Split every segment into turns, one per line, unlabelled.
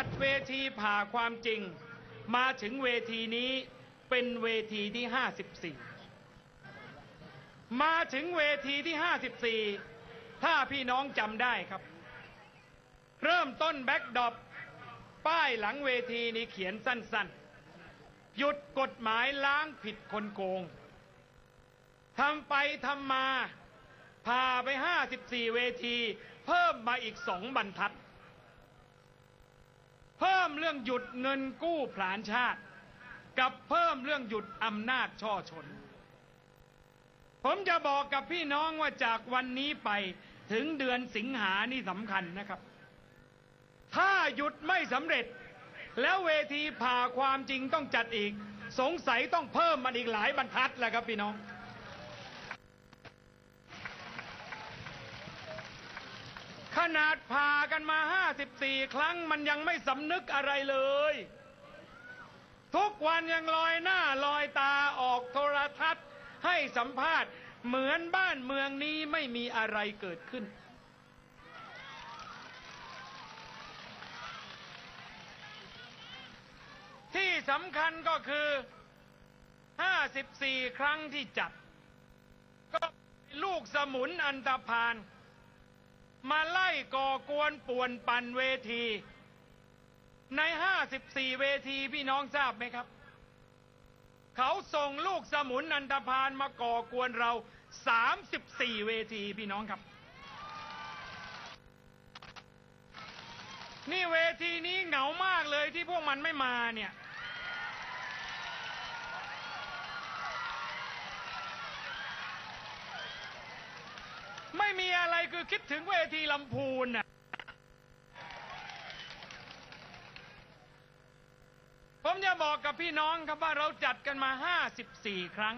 จัดเวทีผ่าความจริง มาถึงเวทีนี้เป็นเวทีที่ 54 มาถึงเวทีที่ 54 ถ้าพี่น้องจำได้ครับ เริ่มต้นแบ็กดอปป้ายหลังเวทีนี้เขียนสั้นๆ หยุดกฎหมายล้างผิดคนโกงทำไปทำมาพาไป 54 เวที เพิ่มมาอีกสองบรรทัด เพิ่มเรื่องหยุดเงินกู้ผลานชาติ กับเพิ่มเรื่องหยุดอำนาจช่อชน ผมจะบอกกับพี่น้องว่าจากวันนี้ไปถึงเดือนสิงหานี่สำคัญนะครับ ถ้าหยุดไม่สำเร็จ แล้วเวทีผ่าความจริงต้องจัดอีก สงสัยต้องเพิ่มมันอีกหลายบรรทัดแหละครับพี่น้อง ขนาดผ่ากันมา 54 ครั้งมันยังไม่สำนึกอะไรเลย ทุกวันยังลอยหน้าลอยตาออกโทรทัศน์ ให้สัมภาษณ์เหมือนบ้านเมืองนี้ไม่มีอะไรเกิดขึ้น ที่สำคัญก็คือ 54 ครั้งที่จัด ก็ลูกสมุนอันตพาน มาไล่ก่อกวนป่วนปั่นเวที ใน 54 เวทีพี่น้องทราบไหมครับ เขาส่งลูกสมุนอันตพานมาก่อกวนเรา 34 เวทีพี่น้องครับ นี่เวทีนี้เหงามากเลยที่พวกมันไม่มาเนี่ย ไม่มีอะไรคือคิดถึงเวทีลำพูนน่ะผมจะบอกกับพี่น้องครับว่าเราจัดกันมา 54 ครั้ง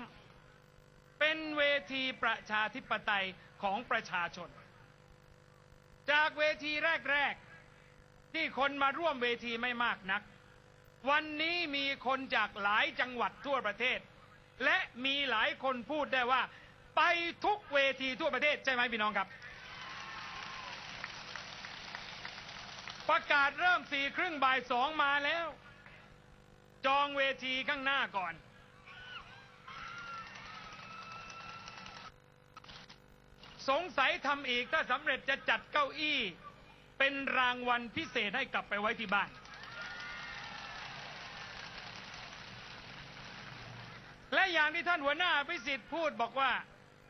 เป็นเวทีประชาธิปไตยของประชาชน จากเวทีแรก ๆ ที่คนมาร่วมเวทีไม่มากนัก วันนี้มีคนจากหลายจังหวัดทั่วประเทศ และมีหลายคนพูดได้ว่า ไปทุกเวทีทั่วประเทศใช่ไหมพี่น้องครับ ประกาศเริ่มสี่ครึ่งบ่ายสองมาแล้ว จองเวทีข้างหน้าก่อน สงสัยทำอีกถ้าสำเร็จจะจัดเก้าอี้ เป็นรางวัลพิเศษให้กลับไปไว้ที่บ้านและอย่างที่ท่านหัวหน้าพิสิทธิ์พูดบอกว่า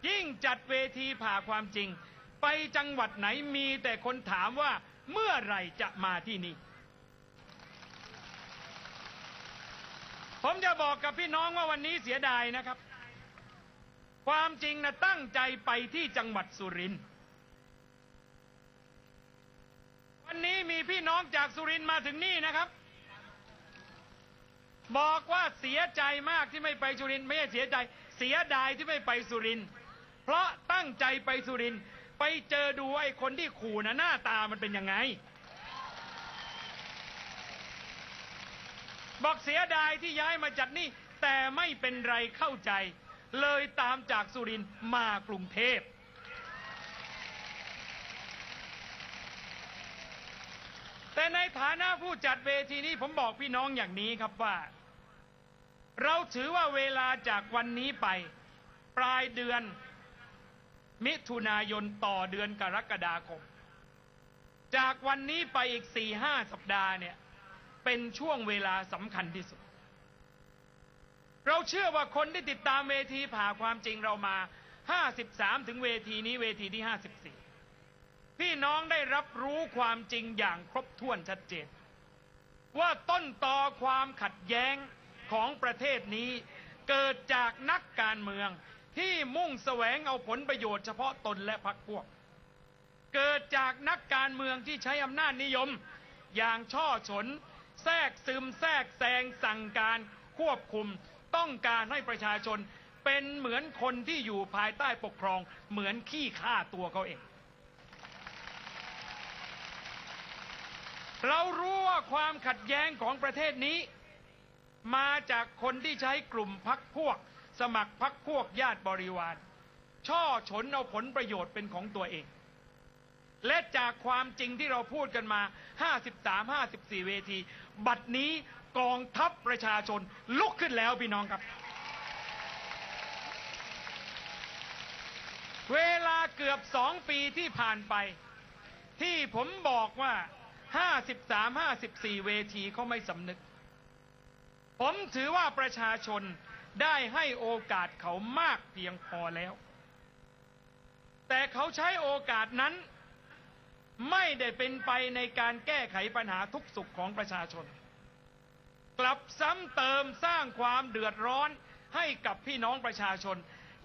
ยิ่งจัดเวทีผ่าความจริง ไปจังหวัดไหนมีแต่คนถามว่าเมื่อไหร่จะมาที่นี่ ผมจะบอกกับพี่น้องว่าวันนี้เสียดายนะครับ ความจริงนะตั้งใจไปที่จังหวัดสุรินทร์วันนี้มีพี่น้องจากสุรินทร์มาถึงนี่นะครับ บอกว่าเสียใจมากที่ไม่ไปสุรินทร์ไม่ใช่เสียใจ เสียดายที่ไม่ไปสุรินทร์ เพราะตั้งใจไปสุรินทร์ไปเจอดูไอ้คนที่ขู่นะหน้าตามันเป็นยังไง บอกเสียดายที่ย้ายมาจัดนี่ แต่ไม่เป็นไรเข้าใจ เลยตามจากสุรินทร์มากรุงเทพแต่ในฐานะผู้จัดเวทีนี้ผมบอกพี่น้องอย่างนี้ครับว่า เราถือว่าเวลาจากวันนี้ไป ปลายเดือน มิถุนายนต่อเดือนกรกฎาคม จากวันนี้ไปอีกสี่ห้าสัปดาห์เนี่ย เป็นช่วงเวลาสำคัญที่สุด เราเชื่อว่าคนที่ติดตามเวทีผ่าความจริงเรามา53ถึงเวทีนี้เวทีที่54พี่น้องได้รับรู้ความจริงอย่างครบถ้วนชัดเจน ว่าต้นตอความขัดแย้งของประเทศนี้เกิดจากนักการเมือง ที่มุ่งแสวงเอาผลประโยชน์เฉพาะตนและพรรคพวก เกิดจากนักการเมืองที่ใช้อำนาจนิยม อย่างช่อฉน แทรกซึมแทรกแซงสั่งการควบคุม ต้องการให้ประชาชนเป็นเหมือนคนที่อยู่ภายใต้ปกครอง เหมือนขี้ข้าตัวเขาเอง เรารู้ว่าความขัดแย้งของประเทศนี้ มาจากคนที่ใช้กลุ่มพักพวก สมัครพักพวกญาติบริวาร ช่อฉนเอาผลประโยชน์เป็นของตัวเอง และจากความจริงที่เราพูดกันมา 53 54 เวที บัดนี้กองทัพประชาชนลุกขึ้นแล้วพี่น้องครับ เวลาเกือบสองปีที่ผ่านไป ที่ผมบอกว่า 53 54 เวทีเขาไม่สำนึก ผมถือว่าประชาชน ได้ให้โอกาสเขามากเพียงพอแล้ว แต่เขาใช้โอกาสนั้น ไม่ได้เป็นไปในการแก้ไขปัญหาทุกสุขของประชาชน กลับซ้ำเติมสร้างความเดือดร้อนให้กับพี่น้องประชาชน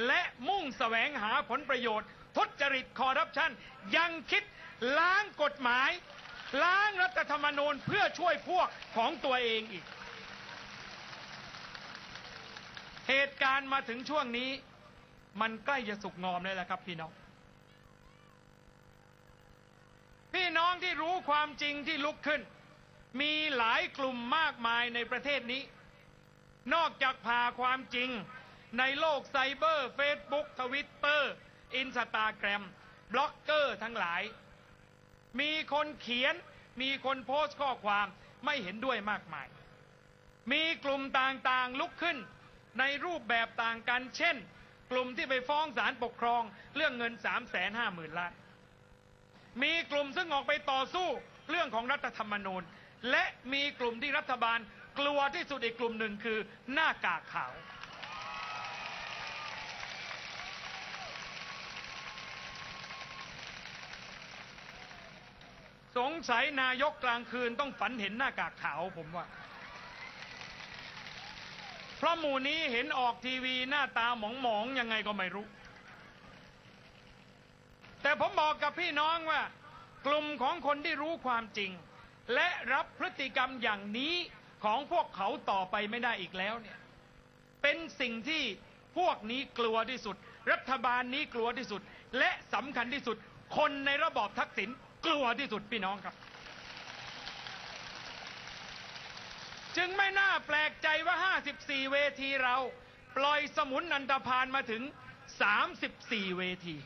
และมุ่งแสวงหาผลประโยชน์ ทุจริตคอร์รัปชันยังคิดล้างกฎหมาย ล้างรัฐธรรมนูญเพื่อช่วยพวกของตัวเองอีก เหตุการณ์มาถึงช่วงนี้ มันใกล้จะสุกงอมแล้วแหละครับ พี่น้อง พี่น้องที่รู้ความจริงที่ลุกขึ้น มีหลายกลุ่มมากมายในประเทศนี้ นอกจากพาความจริง ในโลกไซเบอร์เฟซบุ๊กทวิตเตอร์อินสตาแกรมบล็อกเกอร์ทั้งหลาย มีคนเขียน มีคนโพสต์ข้อความไม่เห็นด้วยมากมาย มีกลุ่มต่างๆลุกขึ้น ในรูปแบบต่างกัน เช่น กลุ่มที่ไปฟ้องศาลปกครอง เรื่องเงิน3 5 0 0 0 0ล้าน มีกลุ่มซึ่งออกไปต่อสู้เรื่องของรัฐธรรมนูญ และมีกลุ่มที่รัฐบาลกลัวที่สุดอีกกลุ่มหนึ่งคือหน้ากากขาว สงสัยนายกกลางคืนต้องฝันเห็นหน้ากากขาวผมว่า เพราะหมู่นี้เห็นออกทีวีหน้าตาหมองๆยังไงก็ไม่รู้ แต่ผมบอกกับพี่น้องว่า กลุ่มของคนที่รู้ความจริง และรับพฤติกรรมอย่างนี้ของพวกเขาต่อไปไม่ได้อีกแล้วเนี่ยเป็นสิ่งที่พวกนี้กลัวที่สุด รัฐบาลนี้กลัวที่สุด และสำคัญที่สุด คนในระบอบทักษิณกลัวที่สุดพี่น้องครับ จึงไม่น่าแปลกใจว่า 54 เวทีเรา ปล่อยสมุนอันตพานมาถึง 34 เวที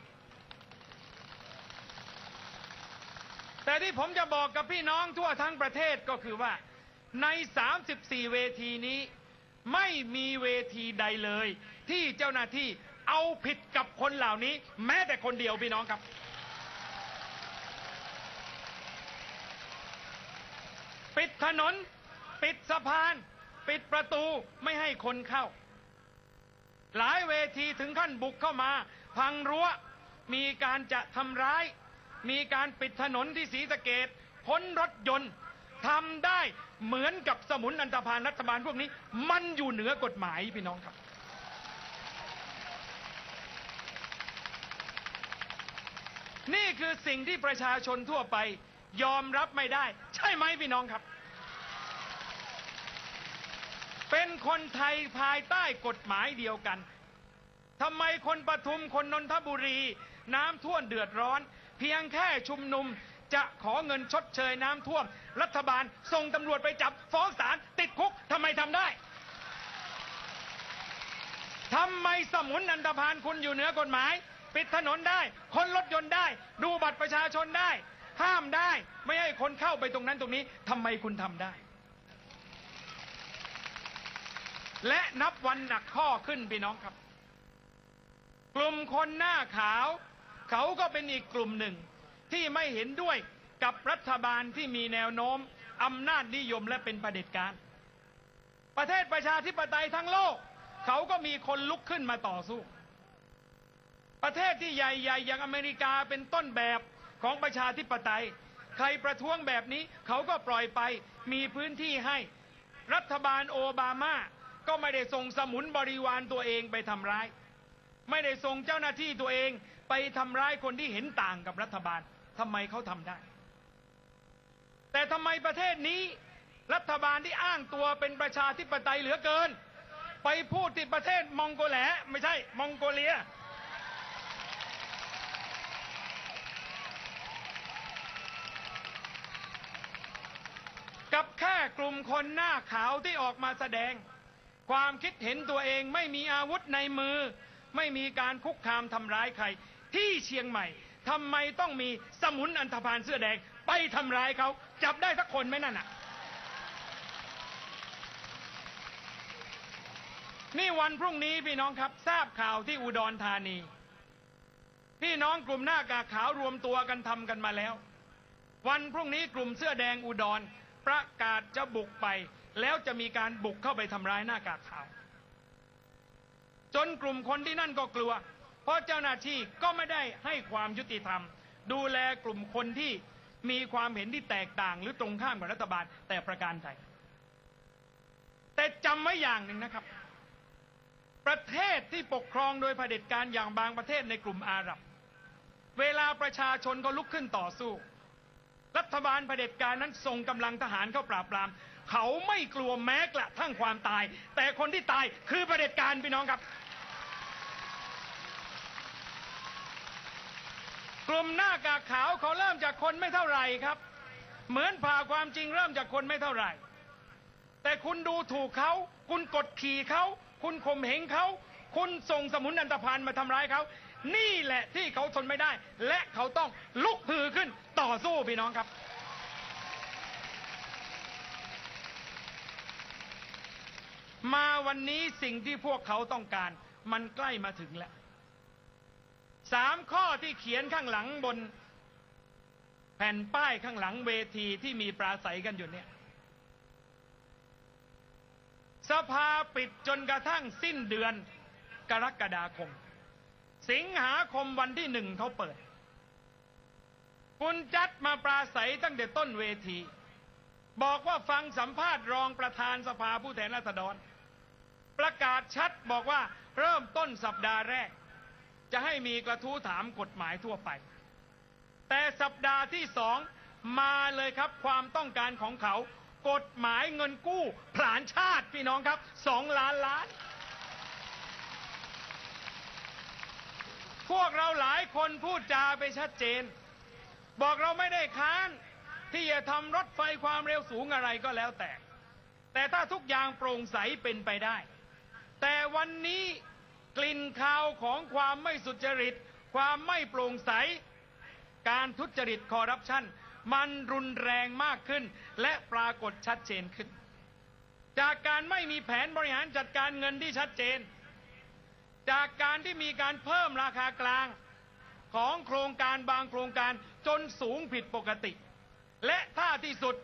แต่ที่ผมจะบอกกับพี่น้องทั่วทั้งประเทศก็คือว่า ใน 34 เวทีนี้ไม่มีเวทีใดเลย ที่เจ้าหน้าที่เอาผิดกับคนเหล่านี้ แม้แต่คนเดียวพี่น้องครับ ปิดถนน ปิดสะพาน ปิดประตูไม่ให้คนเข้า หลายเวทีถึงขั้นบุกเข้ามา พังรั้วมีการจะทำร้าย มีการปิดถนนที่ศรีสะเกดค้นรถยนต์ทำได้เหมือนกับสมุนอันตพานรัฐบาลพวกนี้ มันอยู่เหนือกฎหมายพี่น้องครับ นี่คือสิ่งที่ประชาชนทั่วไปยอมรับไม่ได้ ใช่ไหมพี่น้องครับ เป็นคนไทยภายใต้กฎหมายเดียวกันทำไมคนปทุมคนนนทบุรี น้ำท่วมเดือดร้อน เพียงแค่ชุมนุมจะขอเงินชดเชยน้ำท่วม รัฐบาลส่งตำรวจไปจับฟ้องศาลติดคุกทำไมทำได้ทำไมสมุนอันตพานคุณอยู่เหนือกฎหมาย ปิดถนนได้ คนรถยนต์ได้ ดูบัตรประชาชนได้ ห้ามได้ ไม่ให้คนเข้าไปตรงนั้นตรงนี้ทำไมคุณทำได้ และนับวันหนักข้อขึ้นพี่น้องครับ กลุ่มคนหน้าขาว เขาก็เป็นอีกกลุ่มหนึ่ง ที่ไม่เห็นด้วยกับรัฐบาลที่มีแนวโน้มอำนาจนิยมและเป็นประเด็จการ ประเทศประชาธิปไตยทั้งโลก เขาก็มีคนลุกขึ้นมาต่อสู้ ประเทศที่ใหญ่ๆอย่างอเมริกาเป็นต้นแบบของประชาธิปไตย ใครประท้วงแบบนี้เขาก็ปล่อยไปมีพื้นที่ให้รัฐบาลโอบามา ก็ไม่ได้ส่งสมุนบริวารตัวเองไปทำร้าย ไม่ได้ส่งเจ้าหน้าที่ตัวเองไปทำร้ายคนที่เห็นต่างกับรัฐบาลทำไมเขาทำได้ แต่ทำไมประเทศนี้รัฐบาลที่อ้างตัวเป็นประชาธิปไตยเหลือเกิน ไปพูดที่ประเทศมองโกแลไม่ใช่ มองโกเลีย กับแค่กลุ่มคนหน้าขาวที่ออกมาแสดง ความคิดเห็นตัวเองไม่มีอาวุธในมือ ไม่มีการคุกคามทำร้ายใคร ที่เชียงใหม่ทำไมต้องมีสมุนอันธพาลเสื้อแดง ไปทำร้ายเขา จับได้สักคนไหมนั่นน่ะ นี่วันพรุ่งนี้พี่น้องครับ ทราบข่าวที่อุดรธานี พี่น้องกลุ่มหน้ากากขาวรวมตัวกันทำกันมาแล้ว วันพรุ่งนี้กลุ่มเสื้อแดงอุดรประกาศจะบุกไป แล้วจะมีการบุกเข้าไปทำร้ายหน้ากากขาว จนกลุ่มคนที่นั่นก็กลัว เพราะเจ้าหน้าที่ก็ไม่ได้ให้ความยุติธรรม ดูแลกลุ่มคนที่มีความเห็นที่แตกต่างหรือตรงข้ามกับรัฐบาลแต่ประการใดแต่จำไว้อย่างหนึ่งนะครับ ประเทศที่ปกครองโดยเผด็จการอย่างบางประเทศในกลุ่มอาหรับ เวลาประชาชนก็ลุกขึ้นต่อสู้ รัฐบาลเผด็จการนั้นส่งกำลังทหารเข้าปราบปราม เขาไม่กลัวแม้กระทั่งความตาย แต่คนที่ตายคือประเผด็จการพี่น้องครับ กลุ่มหน้ากากขาวเขาเริ่มจากคนไม่เท่าไหร่ครับ เหมือนผ่าความจริงเริ่มจากคนไม่เท่าไหร่ แต่คุณดูถูกเขาคุณกดขี่เขาคุณข่มเหงเขาคุณส่งสมุนอันตพานมาทำร้ายเขา นี่แหละที่เขาทนไม่ได้ และเขาต้องลุกฮือขึ้นต่อสู้พี่น้องครับ มาวันนี้สิ่งที่พวกเขาต้องการ มันใกล้มาถึงแล้วสามข้อที่เขียนข้างหลังบน แผ่นป้ายข้างหลังเวทีที่มีปราศัยกันอยู่เนี่ย สภาปิดจนกระทั่งสิ้นเดือนกรกฎาคม สิงหาคมวันที่หนึ่งเขาเปิด คุณจัดมาปราศัยตั้งแต่ต้นเวที บอกว่าฟังสัมภาษณ์รองประธานสภาผู้แทนราษฎร ประกาศชัดบอกว่าเริ่มต้นสัปดาห์แรก จะให้มีกระทู้ถามกฎหมายทั่วไป แต่สัปดาห์ที่สองมาเลยครับความต้องการของเขา กฎหมายเงินกู้ผลานชาติพี่น้องครับสองล้านล้าน พวกเราหลายคนพูดจาไปชัดเจน บอกเราไม่ได้ค้านที่จะทำรถไฟความเร็วสูงอะไรก็แล้วแต่ แต่ถ้าทุกอย่างโปร่งใสเป็นไปได้ แต่วันนี้กลิ่นคาวของความไม่สุจริต ความไม่โปร่งใส การทุจริตคอร์รัปชันมันรุนแรงมากขึ้น และปรากฏชัดเจนขึ้น จากการไม่มีแผนบริหารจัดการเงินที่ชัดเจน จากการที่มีการเพิ่มราคากลางของโครงการบางโครงการจนสูงผิดปกติ และถ้าที่สุด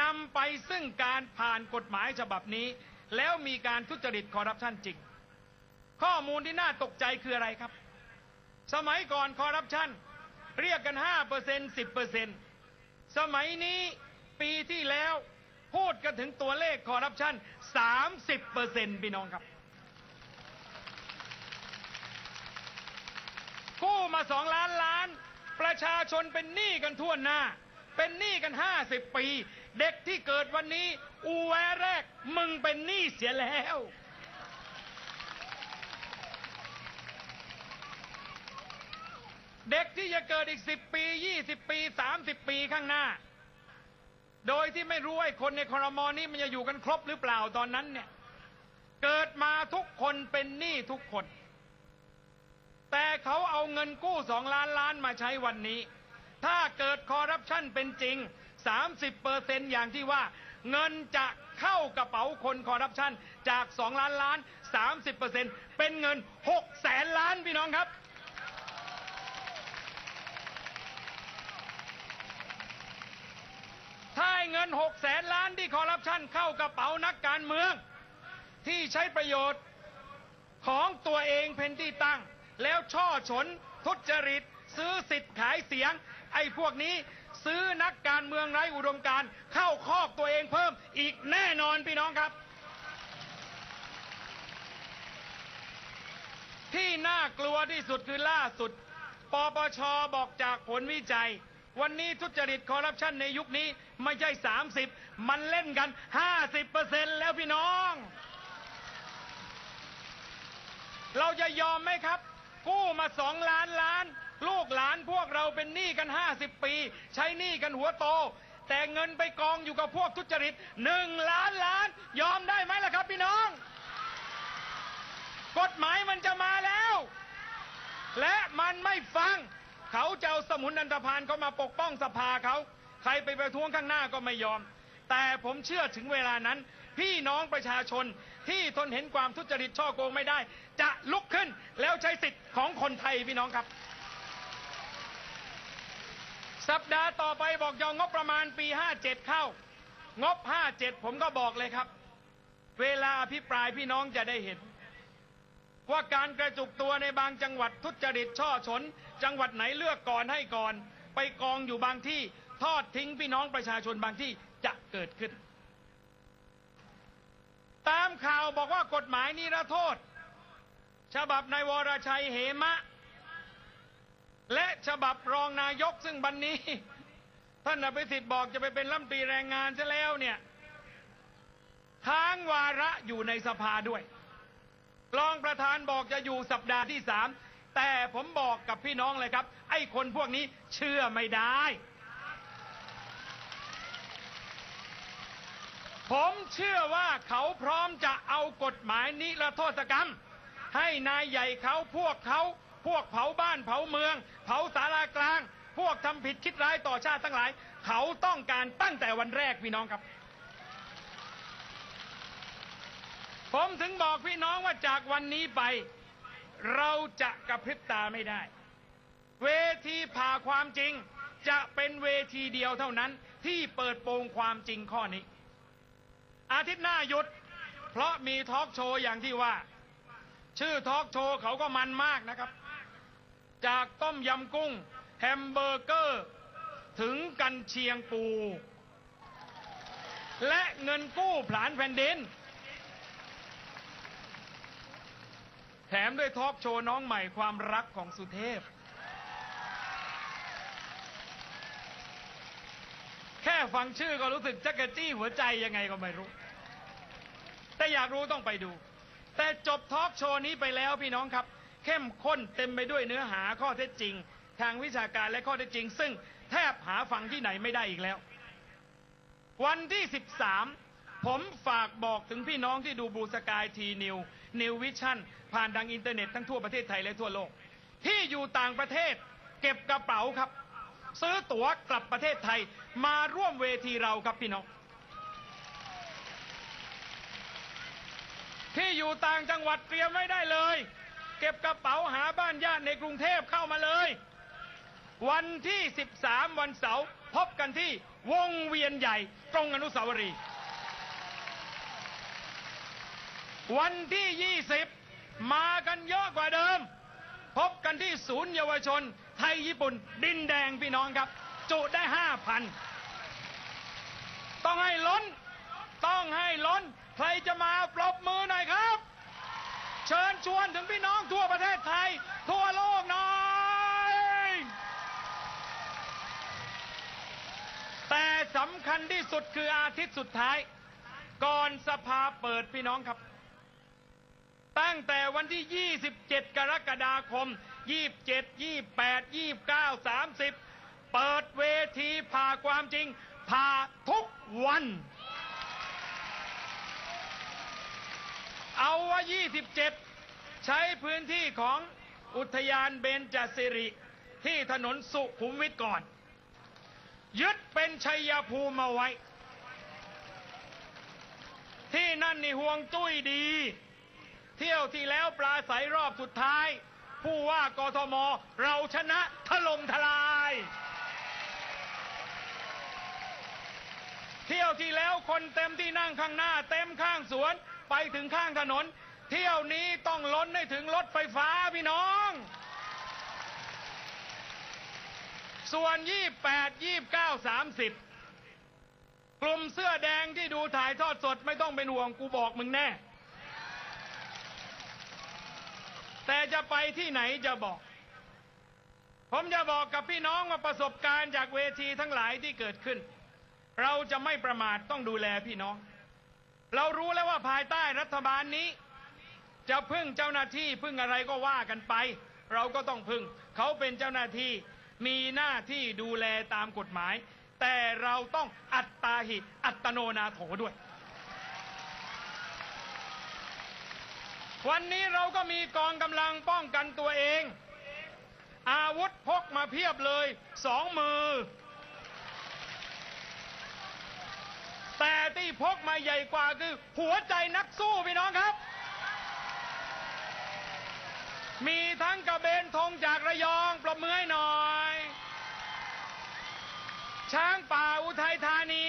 นำไปซึ่งการผ่านกฎหมายฉบับนี้ แล้วมีการทุจริตคอร์รัปชันจริง ข้อมูลที่น่าตกใจคืออะไรครับ สมัยก่อนคอร์รัปชันเรียกกัน 5% 10%สมัยนี้ปีที่แล้วพูดกันถึงตัวเลขคอร์รัปชัน30%พี่น้องครับ กู้มาสองล้านล้าน ประชาชนเป็นหนี้กันทั่วหน้า เป็นหนี้กัน 50 ปี เด็กที่เกิดวันนี้ อูแวแรก มึงเป็นหนี้เสียแล้ว เด็กที่จะเกิดอีก10ปี20ปี30ปีข้างหน้า โดยที่ไม่รู้ไอ้คนในคอรมอนี้มันจะอยู่กันครบหรือเปล่าตอนนั้นเนี่ย เกิดมาทุกคนเป็นหนี้ทุกคน แต่เขาเอาเงินกู้สองล้านล้านมาใช้วันนี้ ถ้าเกิดคอร์รัปชันเป็นจริง 30เปอร์เซนต์อย่างที่ว่า เงินจะเข้ากระเป๋าคนคอร์รัปชันจาก 2 ล้านล้าน 30เปอร์เซนต์เป็นเงิน6แสนล้านพี่น้องครับ ถ้าเงิน6แสนล้านที่คอร์รัปชันเข้ากระเป๋านักการเมือง ที่ใช้ประโยชน์ของตัวเองเป็นที่ตั้ง แล้วช่อฉนทุจริต ซื้อสิทธิ์ขายเสียง ไอ้พวกนี้ ซื้อนักการเมืองไร้อุดมการเข้าคอกตัวเองเพิ่มอีกแน่นอนพี่น้องครับ ที่น่ากลัวที่สุดคือล่าสุดปปชบอกจากผลวิจัย วันนี้ทุจริตคอร์รัปชันในยุคนี้ไม่ใช่ 30 มันเล่นกัน 50%แล้วพี่น้อง เราจะยอมไหมครับ กู้มาสองล้านล้าน ลูกหลานพวกเราเป็นหนี้กัน 50 ปี ใช้หนี้กันหัวโต แต่เงินไปกองอยู่กับพวกทุจริตหนึ่งล้านล้าน ยอมได้ไหมล่ะครับพี่น้อง กฎหมายมันจะมาแล้ว และมันไม่ฟัง เขาจะเอาสมุนอันธพาลเขามาปกป้องสภาเขา ใครไปประท้วงข้างหน้าก็ไม่ยอม แต่ผมเชื่อถึงเวลานั้น พี่น้องประชาชน ที่ทนเห็นความทุจริตช่อโกงไม่ได้ จะลุกขึ้นแล้วใช้สิทธิ์ของคนไทยพี่น้องครับ สัปดาห์ต่อไปบอกยองงบประมาณปี 57 เข้างบ 57 ผมก็บอกเลยครับ เวลาอภิปรายพี่น้องจะได้เห็น ว่าการกระจุกตัวในบางจังหวัดทุจริตช่อฉนจังหวัดไหนเลือกก่อนให้ก่อน ไปกองอยู่บางที่ทอดทิ้งพี่น้องประชาชนบางที่จะเกิดขึ้น ตามข่าวบอกว่ากฎหมายนิรโทษ ฉบับนายวรชัยเหมะ และฉบับรองนายกซึ่งบันนี้ ท่านอภิสิทธิ์บอกจะไปเป็นรัฐมนตรีแรงงานซะแล้วเนี่ยค้างวาระอยู่ในสภาด้วย รองประธานบอกจะอยู่สัปดาห์ที่สามแต่ผมบอกกับพี่น้องเลยครับ ไอ้คนพวกนี้เชื่อไม่ได้ ผมเชื่อว่าเขาพร้อมจะเอากฎหมายนิรโทษกรรม ให้นายใหญ่เขาพวกเขา พวกเผาบ้านเผาเมือง เผาสารากลาง พวกทำผิดคิดร้ายต่อชาติทั้งหลาย เขาต้องการตั้งแต่วันแรกพี่น้องครับ ผมถึงบอกพี่น้องว่าจากวันนี้ไป เราจะกระพริบตาไม่ได้ เวทีผ่าความจริง จะเป็นเวทีเดียวเท่านั้นที่เปิดโปงความจริงข้อนี้ อาทิตย์หน้าหยุด เพราะมีทอล์กโชว์อย่างที่ว่า ชื่อทอล์กโชว์เขาก็มันมากนะครับ จากต้มยำกุ้ง แฮมเบอร์เกอร์ ถึงกันเชียงปู และเงินกู้ผลานแผ่นดิน แถมด้วยทอล์กโชว์น้องใหม่ความรักของสุเทพ แค่ฟังชื่อก็รู้สึกจักระจี้หัวใจยังไงก็ไม่รู้ แต่อยากรู้ต้องไปดู แต่จบทอล์กโชว์นี้ไปแล้วพี่น้องครับ เข้มข้นเต็มไปด้วยเนื้อหาข้อเท็จจริง ทางวิชาการและข้อเท็จจริง ซึ่งแทบหาฟังที่ไหนไม่ได้อีกแล้ว วันที่ 13 ผมฝากบอกถึงพี่น้องที่ดูบูสกายทีนิวนิววิชั่นผ่านทางอินเทอร์เน็ตทั้งทั่วประเทศไทยและทั่วโลก ที่อยู่ต่างประเทศ เก็บกระเป๋าครับ ซื้อตั๋วกลับประเทศไทย มาร่วมเวทีเราครับพี่น้อง ที่อยู่ต่างจังหวัดเตรียมไว้ได้เลย เก็บกระเป๋าหาบ้านญาติในกรุงเทพเข้ามาเลย วันที่ 13 วันเสาร์พบกันที่วงเวียนใหญ่ตรงอนุสาวรีย์วันที่ 20 มากันเยอะกว่าเดิม พบกันที่ศูนย์เยาวชน ไทยญี่ปุ่น ดินแดงพี่น้องครับ จุได้ 5,000 ต้องให้ล้น ต้องให้ล้น ใครจะมาปรบมือหน่อยครับ เชิญชวนถึงพี่น้องทั่วประเทศไทย ทั่วโลกหน่อย แต่สำคัญที่สุดคืออาทิตย์สุดท้าย ก่อนสภาเปิดพี่น้องครับ ตั้งแต่วันที่ 27 กรกฎาคม 27 28 29 30 เปิดเวทีผ่าความจริงผ่าทุก เอาว่า 27 ใช้พื้นที่ของอุทยานเบญจสิริที่ถนนสุขุมวิทก่อน ยึดเป็นชัยภูมิมาไว้ ที่นั่นนี่ห่วงจุ้ยดี เที่ยวที่แล้วปลาใสรอบสุดท้าย ผู้ว่ากทมเราชนะถล่มทลาย เที่ยวที่แล้วคนเต็มที่นั่งข้างหน้า เต็มข้างสวนไปถึงข้างถนน เที่ยวนี้ต้องล้นให้ถึงรถไฟฟ้าพี่น้อง ส่วน 28 29 30 กลุ่มเสื้อแดงที่ดูถ่ายทอดสดไม่ต้องเป็นห่วงกูบอกมึงแน่ แต่จะไปที่ไหนจะบอก ผมจะบอกกับพี่น้องว่าประสบการณ์จากเวทีทั้งหลายที่เกิดขึ้น เราจะไม่ประมาทต้องดูแลพี่น้อง เรารู้แล้วว่าภายใต้รัฐบาลนี้ จะพึ่งเจ้าหน้าที่พึ่งอะไรก็ว่ากันไป เราก็ต้องพึ่ง เขาเป็นเจ้าหน้าที่มีหน้าที่ดูแลตามกฎหมาย แต่เราต้องอัตตาหิ อัตโนนาโถด้วย วันนี้เราก็มีกองกำลังป้องกันตัวเอง อาวุธพกมาเพียบเลยสองมือ แต่ที่พกมาใหญ่กว่าคือ หัวใจนักสู้พี่น้องครับ มีทั้งกระเบนธงจากระยองปรบมือให้หน่อย ช้างป่าอุทัยธานี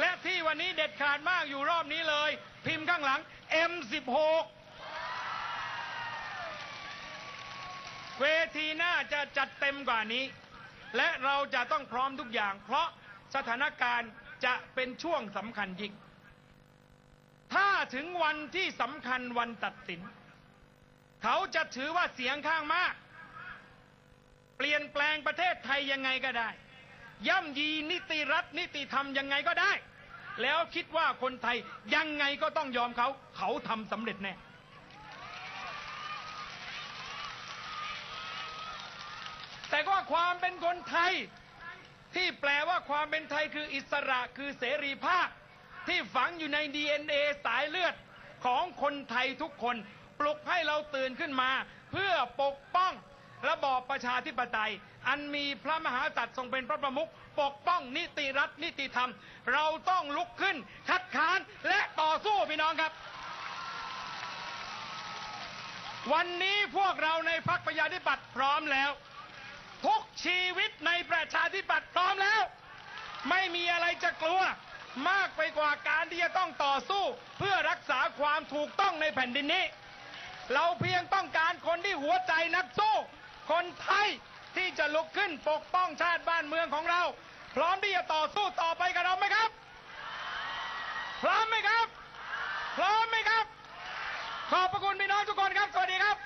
และที่วันนี้เด็ดขาดมากอยู่รอบนี้เลย พิมพ์ข้างหลัง M16 เวทีหน้าจะจัดเต็มกว่านี้ และเราจะต้องพร้อมทุกอย่างเพราะ สถานการณ์จะเป็นช่วงสำคัญยิ่ง ถ้าถึงวันที่สำคัญวันตัดสิน เขาจะถือว่าเสียงข้างมาก เปลี่ยนแปลงประเทศไทยยังไงก็ได้ ย่ำยีนิติรัฐนิติธรรมยังไงก็ได้ แล้วคิดว่าคนไทยยังไงก็ต้องยอมเขา เขาทำสำเร็จแน่แต่ก็ความเป็นคนไทย ที่แปลว่าความเป็นไทยคืออิสระคือเสรีภาพ ที่ฝังอยู่ใน DNA สายเลือดของคนไทยทุกคน ปลุกให้เราตื่นขึ้นมา เพื่อปกป้องระบอบประชาธิปไตย อันมีพระมหากษัตริย์ทรงเป็นพระประมุขปกป้องนิติรัฐนิติธรรม เราต้องลุกขึ้น คัดค้านและต่อสู้พี่น้องครับ วันนี้พวกเราในพรรคประชาธิปัตย์พร้อมแล้ว ทุกชีวิตในประชาธิปัตย์พร้อมแล้ว ไม่มีอะไรจะกลัว มากไปกว่าการที่จะต้องต่อสู้ เพื่อรักษาความถูกต้องในแผ่นดินนี้ เราเพียงต้องการคนที่หัวใจนักสู้ คนไทยที่จะลุกขึ้นปกป้องชาติบ้านเมืองของเรา พร้อมที่จะต่อสู้ต่อไปกับเราไหมครับ พร้อมไหมครับ พร้อมไหมครับ ขอบพระคุณพี่น้องทุกคนครับ สวัสดีครับ